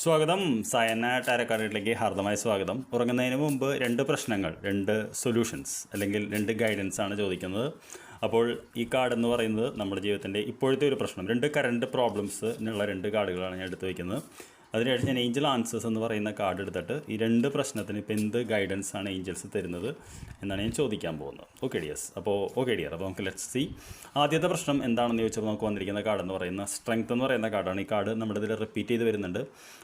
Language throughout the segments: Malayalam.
സ്വാഗതം. സയന ടാരക്കാർഡിലേക്ക് ഹാർദമായ സ്വാഗതം. ഉറങ്ങുന്നതിന് മുമ്പ് രണ്ട് പ്രശ്നങ്ങൾ രണ്ട് സൊല്യൂഷൻസ് അല്ലെങ്കിൽ രണ്ട് ഗൈഡൻസ് ആണ് ചോദിക്കുന്നത്. അപ്പോൾ ഈ കാർഡ് എന്ന് പറയുന്നത് നമ്മുടെ ജീവിതത്തിന്റെ ഇപ്പോഴത്തെ ഒരു പ്രശ്നം. രണ്ട് കറണ്ട് പ്രോബ്ലംസ് എന്നുള്ള രണ്ട് കാർഡുകളാണ് ഞാൻ എടുത്ത് വയ്ക്കുന്നത് അതിനുശേഷം ഞാൻ ഏഞ്ചൽ ആൻസേഴ്സ് എന്ന് പറയുന്ന കാർഡ് എടുത്തിട്ട് ഈ രണ്ട് പ്രശ്നത്തിന് ഇപ്പോൾ എന്ത് ഗൈഡൻസ് ആണ് ഏഞ്ചൽസ് തരുന്നത് എന്നാണ് ഞാൻ ചോദിക്കാൻ പോകുന്നത്. ഓക്കെ ഡിയസ് അപ്പോൾ ഓക്കെ ഡിയർ അപ്പോൾ നമുക്ക് ലെറ്റ്സ് സി ആദ്യത്തെ പ്രശ്നം എന്താണെന്ന് ചോദിച്ചപ്പോൾ നമുക്ക് വന്നിരിക്കുന്ന കാർഡ് എന്ന് പറയുന്ന സ്ട്രെങ്ത് എന്ന് പറയുന്ന കാർഡാണ് ഈ കാർഡ് നമ്മുടെ ഇതിൽ റിപ്പീറ്റ് ചെയ്ത് വരുന്നുണ്ട്.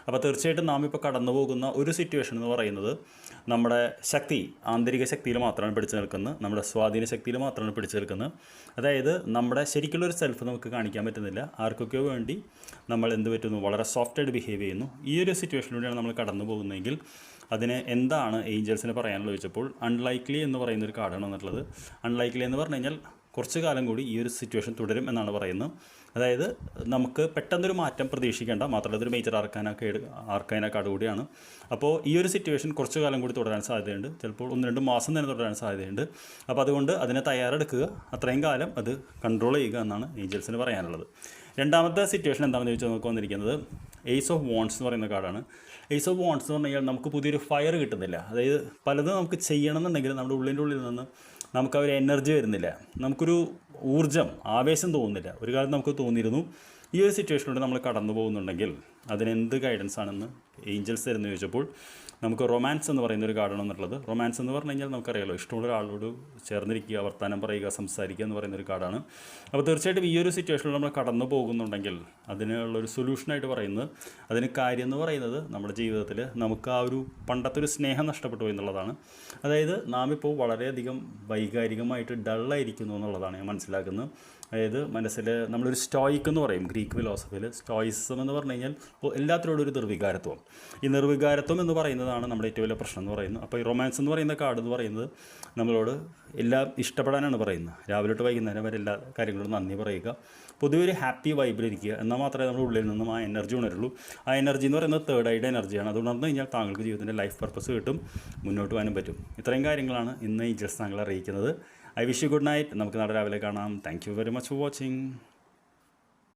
അപ്പോൾ തീർച്ചയായിട്ടും നാം ഇപ്പോൾ കടന്നു പോകുന്ന ഒരു സിറ്റുവേഷൻ എന്ന് പറയുന്നത് നമ്മുടെ ശക്തി ആന്തരിക ശക്തിയിൽ മാത്രമാണ് പിടിച്ചു നിൽക്കുന്നത്. നമ്മുടെ സ്വാധീന ശക്തിയിൽ മാത്രമാണ് പിടിച്ചു നിൽക്കുന്നത്. അതായത് നമ്മുടെ ശരിക്കുള്ളൊരു സെൽഫ് നമുക്ക് കാണിക്കാൻ പറ്റുന്നില്ല. ആർക്കൊക്കെയോ വേണ്ടി നമ്മൾ എന്ത് പറ്റുന്നു? വളരെ സോഫ്റ്റായിട്ട് ബിഹേവ് ഈ ഒരു സിറ്റുവേഷനിലൂടെയാണ് നമ്മൾ കടന്നു പോകുന്നതെങ്കിൽ അതിന് എന്താണ് ഏഞ്ചൽസിന് പറയാനുള്ളത് ചോദിച്ചപ്പോൾ അൺലൈക്ലി എന്ന് പറയുന്ന ഒരു കാർഡാണ് വന്നിട്ടുള്ളത്. അൺലൈക്ലി എന്ന് പറഞ്ഞു കഴിഞ്ഞാൽ കുറച്ച് കാലം കൂടി ഈ ഒരു സിറ്റുവേഷൻ തുടരും എന്നാണ് പറയുന്നത്. അതായത് നമുക്ക് പെട്ടെന്നൊരു മാറ്റം പ്രതീക്ഷിക്കേണ്ട മാത്രമല്ല ഇതൊരു മേജർ ആർക്കാനൊക്കെ ആർക്കാന കാർഡ് കൂടിയാണ്. അപ്പോൾ ഈ ഒരു സിറ്റുവേഷൻ കുറച്ച് കാലം കൂടി തുടരാൻ സാധ്യതയുണ്ട്. ചിലപ്പോൾ ഒന്ന് രണ്ട് മാസം തന്നെ തുടരാൻ സാധ്യതയുണ്ട്. അപ്പോൾ അതുകൊണ്ട് അതിനെ തയ്യാറെടുക്കുക അത്രയും കാലം അത് കൺട്രോൾ ചെയ്യുക എന്നാണ് ഏഞ്ചൽസിന് പറയാനുള്ളത്. രണ്ടാമത്തെ സിറ്റുവേഷൻ എന്താണെന്ന് ചോദിച്ചാൽ നമുക്ക് വന്നിരിക്കുന്നത് എയ്സ് ഓഫ് വോൺസ് എന്ന് പറയുന്ന കാർഡാണ്. എയ്സ് ഓഫ് വോൺസ് എന്ന് പറഞ്ഞു കഴിഞ്ഞാൽ നമുക്ക് പുതിയൊരു ഫയർ കിട്ടുന്നില്ല. അതായത് പലതും നമുക്ക് ചെയ്യണമെന്നുണ്ടെങ്കിൽ നമ്മുടെ ഉള്ളിന്റെ ഉള്ളിൽ നിന്ന് നമുക്ക് ആ ഒരു എനർജി വരുന്നില്ല. നമുക്കൊരു ഊർജം ആവേശം തോന്നുന്നില്ല. ഒരു കാലത്ത് നമുക്ക് തോന്നിയിരുന്നു ഈ ഒരു സിറ്റുവേഷനിലൂടെ നമ്മൾ കടന്നു പോകുന്നുണ്ടെങ്കിൽ അതിനെന്ത് ഗൈഡൻസ് ആണെന്ന് ഏഞ്ചൽസ് തരുന്നു ചോദിച്ചപ്പോൾ നമുക്ക് റൊമാൻസ് എന്ന് പറയുന്ന ഒരു കാർഡാണ് എന്നുള്ളത് റൊമാൻസ് എന്ന് പറഞ്ഞു കഴിഞ്ഞാൽ നമുക്കറിയാലോ ഇഷ്ടമുള്ള ഒരാളോട് ചേർന്നിരിക്കുക വർത്തമാനം പറയുക സംസാരിക്കുക എന്ന് പറയുന്ന ഒരു കാർഡാണ് അപ്പോൾ തീർച്ചയായിട്ടും ഈ ഒരു സിറ്റുവേഷനിൽ നമ്മൾ കടന്നു പോകുന്നുണ്ടെങ്കിൽ അതിനുള്ളൊരു സൊല്യൂഷനായിട്ട് പറയുന്നത് അതിന് കാര്യം എന്ന് പറയുന്നത് നമ്മുടെ ജീവിതത്തിൽ നമുക്ക് ആ ഒരു പണ്ടത്തെ ഒരു സ്നേഹം നഷ്ടപ്പെട്ടു എന്നുള്ളതാണ്. അതായത് നാം ഇപ്പോൾ വളരെയധികം വൈകാരികമായിട്ട് ഡള്ളായിരിക്കുന്നു എന്നുള്ളതാണ് ഞാൻ മനസ്സിലാക്കുന്നത്. അതായത് മനസ്സിൽ നമ്മളൊരു സ്റ്റോയിക്ക് എന്ന് പറയും ഗ്രീക്ക് ഫിലോസഫിയിൽ സ്റ്റോയിസം എന്ന് പറഞ്ഞു കഴിഞ്ഞാൽ എല്ലാത്തിനോടും ഒരു നിർവികാരത്വം. ഈ നിർവികാരത്വം എന്ന് പറയുന്നതാണ് നമ്മുടെ ഏറ്റവും വലിയ പ്രശ്നം എന്ന് പറയുന്നത്. അപ്പോൾ ഈ റൊമാൻസ് എന്ന് പറയുന്ന കാർഡ് എന്ന് പറയുന്നത് നമ്മളോട് എല്ലാം ഇഷ്ടപ്പെടാനാണ് പറയുന്നത്. രാവിലെ തൊട്ട് വൈകുന്നേരം വരെ എല്ലാ കാര്യങ്ങളും നന്ദി പറയുക. പൊതുവെ ഒരു ഹാപ്പി വൈബിലിരിക്കുക എന്നാൽ മാത്രമേ നമ്മുടെ ഉള്ളിൽ നിന്നും ആ എനർജി ഉണരുള്ളൂ. ആ എനർജി എന്ന് പറയുന്നത് തേർഡ് ഐഡ് എനർജിയാണ് അത് ഉണർന്നു കഴിഞ്ഞാൽ താങ്കൾക്ക് ജീവിതത്തിന്റെ ലൈഫ് പർപ്പസ് കിട്ടും. മുന്നോട്ട് പോകാനും പറ്റും. ഇത്രയും കാര്യങ്ങളാണ് ഇന്ന് ഈ ജസ്റ്റ് താങ്കളെ അറിയിക്കുന്നത്. I wish you good night നമുക്ക് നാളെ രാവിലെ കാണാം. Thank you very much for watching